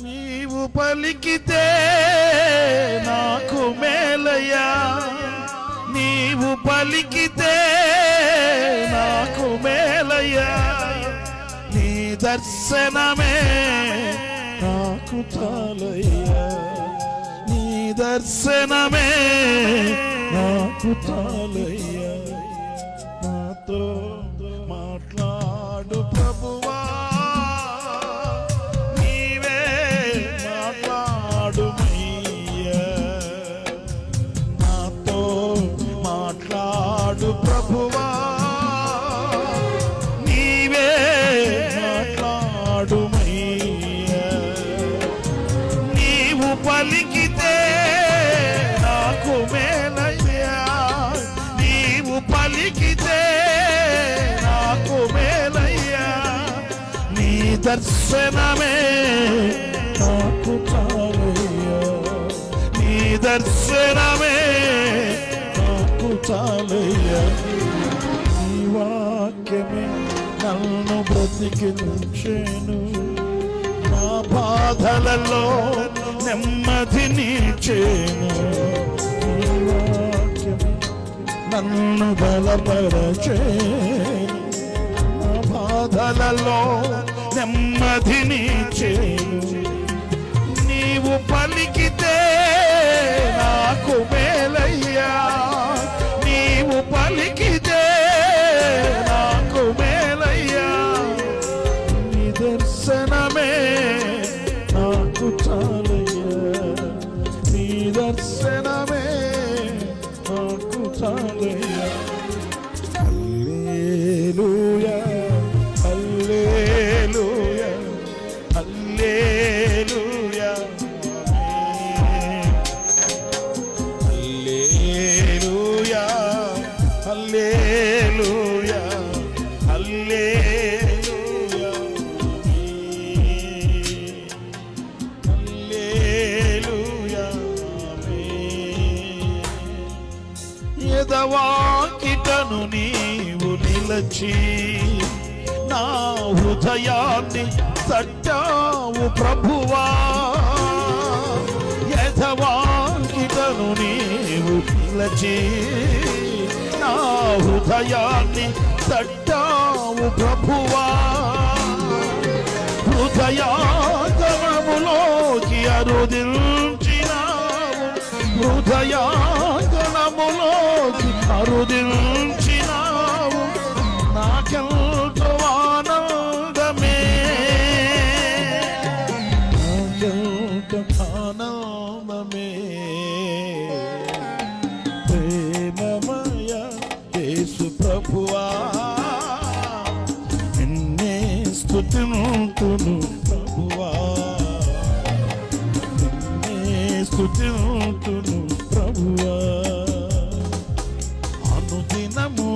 నీవు పలికితే నాకు మేలయ్యా. నీవు పలికితే నాకు మేలయ్యా. నీ దర్శనమే నాకు చాలయ్యా. నీ దర్శనమే నాకు చాలయ్యా. నాతో దర్శనమే నాకు చాలయ్యా నీ దర్శనమే నాకు చాలయ్యా నీ వాక్యమే నన్ను బ్రతికించెను. నా బాధలలో నెమ్మది నీచేను నన్ను బలపరచే. నా బాధలలో నెమ్మది నుంచి నా హృదయాన్ని తట్టావు ప్రభువా. ఎదవాకిటను నీవు నిలచి నా హృదయాన్ని తట్టావు ప్రభువా. హృదయాగణములోకి అరుదిల్చినావు హృదయాగణములోకి అరుదిల్చి ఆనందమే ప్రేమమయ యేసు ప్రభువా. నిన్నే స్తుతింతును ప్రభువా. నిన్నే స్తుతింతును ప్రభువా. అనుదినము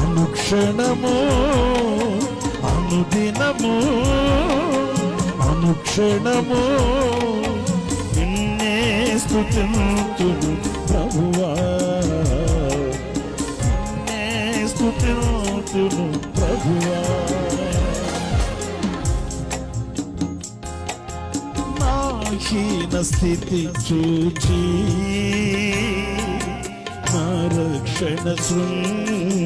అనుక్షణము అనుదినము అనుక్షణము నిన్నే స్థుతింతుడు ప్రభువా. నిన్నే స్థుతింతుడు ప్రభువా. నా హీన స్థితి చూచి నా రక్షణ శృంగ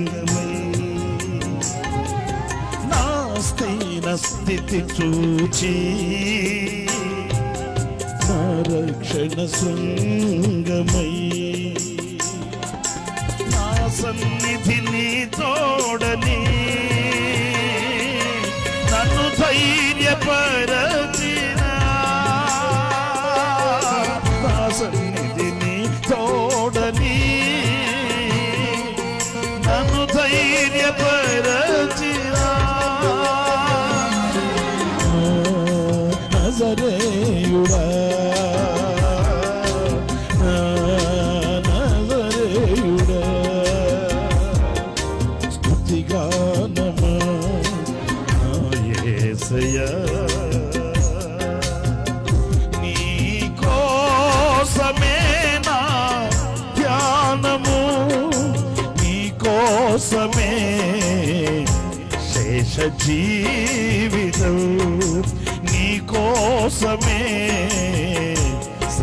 స్థితి చూచి రక్షణ సంగమై నా సన్నిధిని తోడని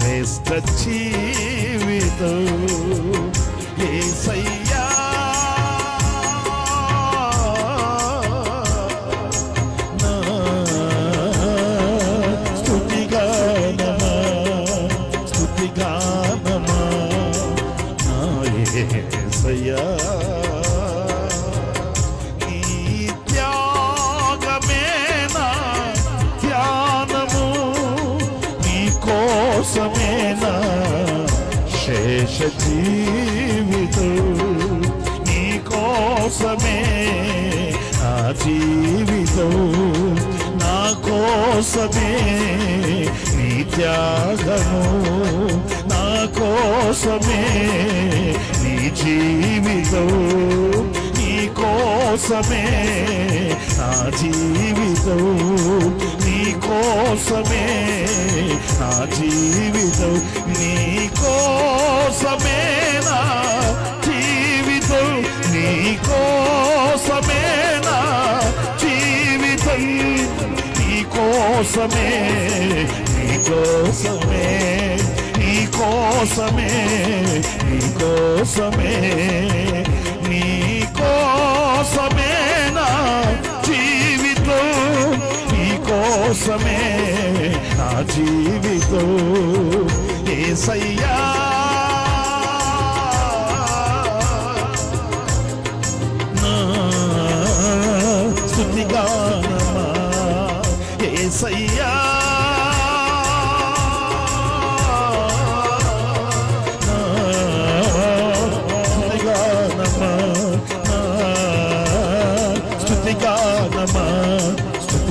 శ్రేష్ట జీవితం. ఏ సై శేష జీవితం నీ కోసమే నా జీవితం నా కోసమే నీ త్యాగము నా కోసమే నీ జీవితం నీ కోసమే నా జీవితం నీ కోసమే నా జీవితం నీ కో కోసమే నీ కోసమే నీ కోసమే నీ కోసమే నీ కోసమే నా జీవితం నీ కోసమే నా జీవితం. ఏసయ్యా. నా ఏసయ్యా.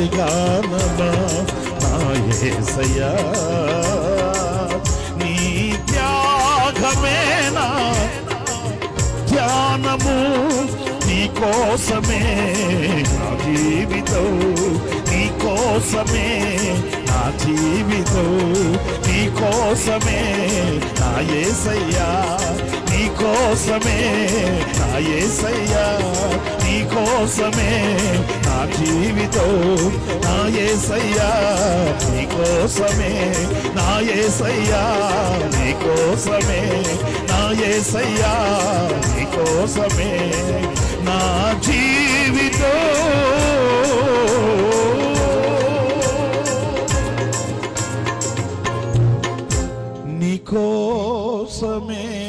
స్తుతిగానమా నా ఏసయ్యా నీ త్యాగమేనా? ధ్యానము నీ కోసమే నా జీవితం నీ కోసమే నా జీవితం నీ కోసమే నా యేసయ్యా నీ కోసమే నా యేసయ్యా నీ కోసమే జీవితం నా యేసయ్యా నీ నీకోసమే నా యేసయ్యా నీ కోసమే. నా యేసయ్యా నీ కోసమే. నా జీవితం నీకోసమే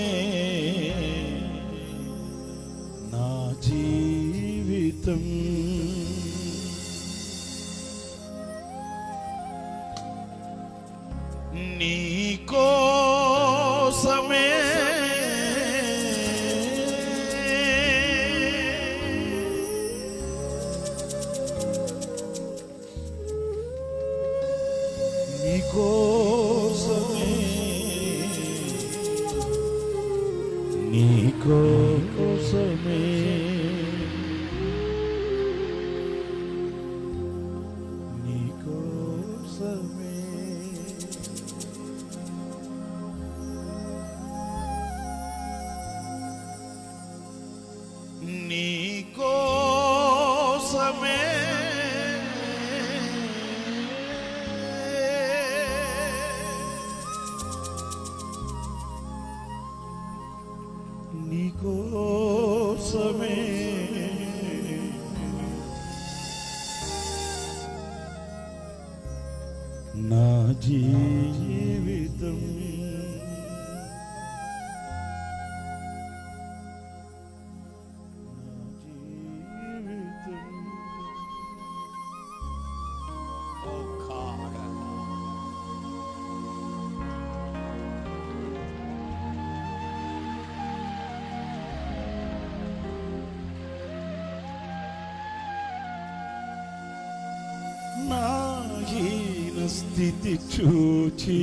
స్థితి చూచి.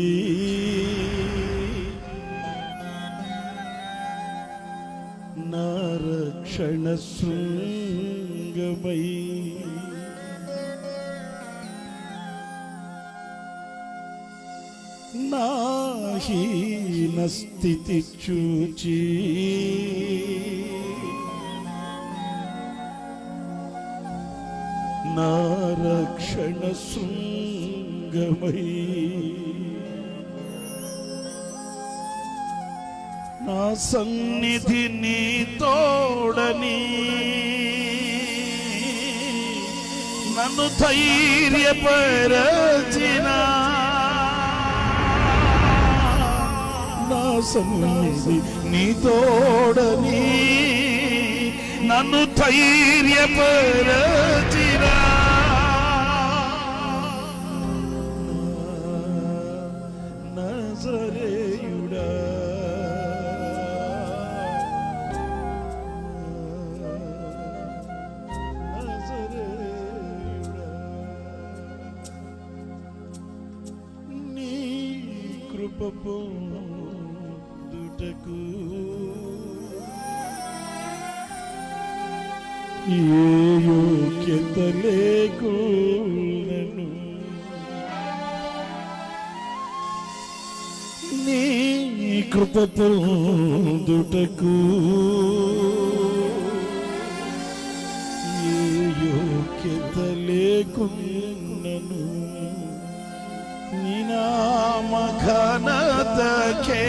నారక్షణ శృంగమై నాహీన స్థితి చూచి. నారక్షణ శృంగ మార్గమై నా సన్నిధి నీ తోడని నన్ను ధైర్యపరచిన నా సన్నిధి నీ తోడని నన్ను ధైర్యపరచి కృప పొందుటకు ఏ యోగ్యత లేకులను నీ కృప పొందుటకు. ఏ యోగ్యత లేకున్నను নিনামখান দেখে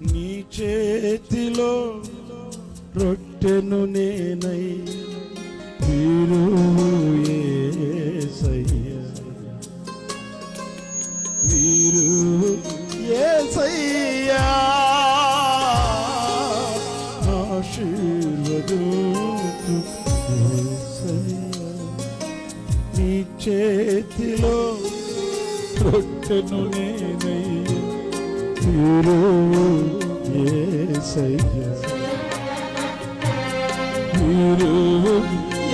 నీ చేతిలో రొట్టెను నేనై వీరువు వీరు యేసయ్యా ఆశీర్వదించు నీ చేతిలో రొట్టెను నే వీరు యేసయ్య. వీరు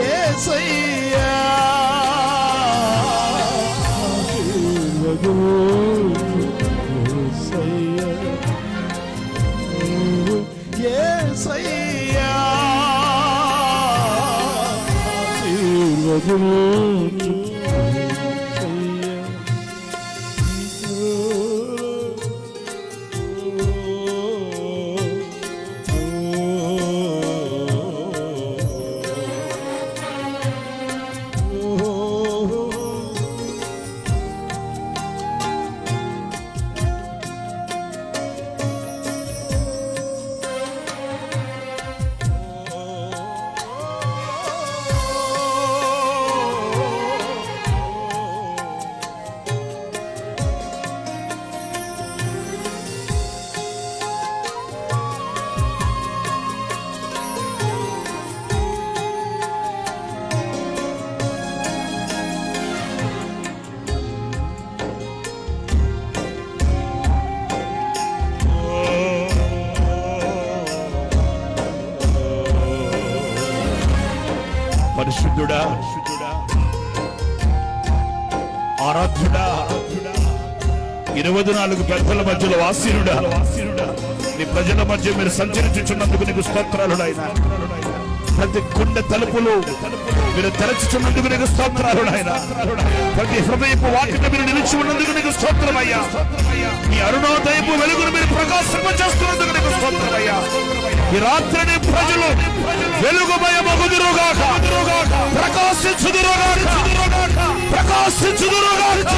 యేసయ్యా. ఆశీర్వదు యేసయ్యా. పరిశుద్ధుడా ఆరాధ్యుడా. ఇరవై నాలుగు పెద్దల మధ్యలో వాసీనుడా నీ ప్రజల మధ్య మీరు సంచరించుచున్నందుకు నీకు స్తోత్రాలు నాయన. ప్రతి కుండ తలుపులు మీరు తెరచుచున్నందుకు నీకు స్తోత్రాలు నాయన. ప్రతి హృదయపు వాకిట మీరు నిలిచి ఉన్నందుకు నీకు స్తోత్రమయ్యా మీ అరుణోదయపు వెలుగును మీరు ప్రకాశింప చేస్తున్నందుకు నీకు స్తోత్రమయ్యా ఈ రాత్రి ప్రజలు వెలుగుమయమగుదురుగాక ప్రకాశించుదురుగాక. ప్రకాశించుదురుగాక.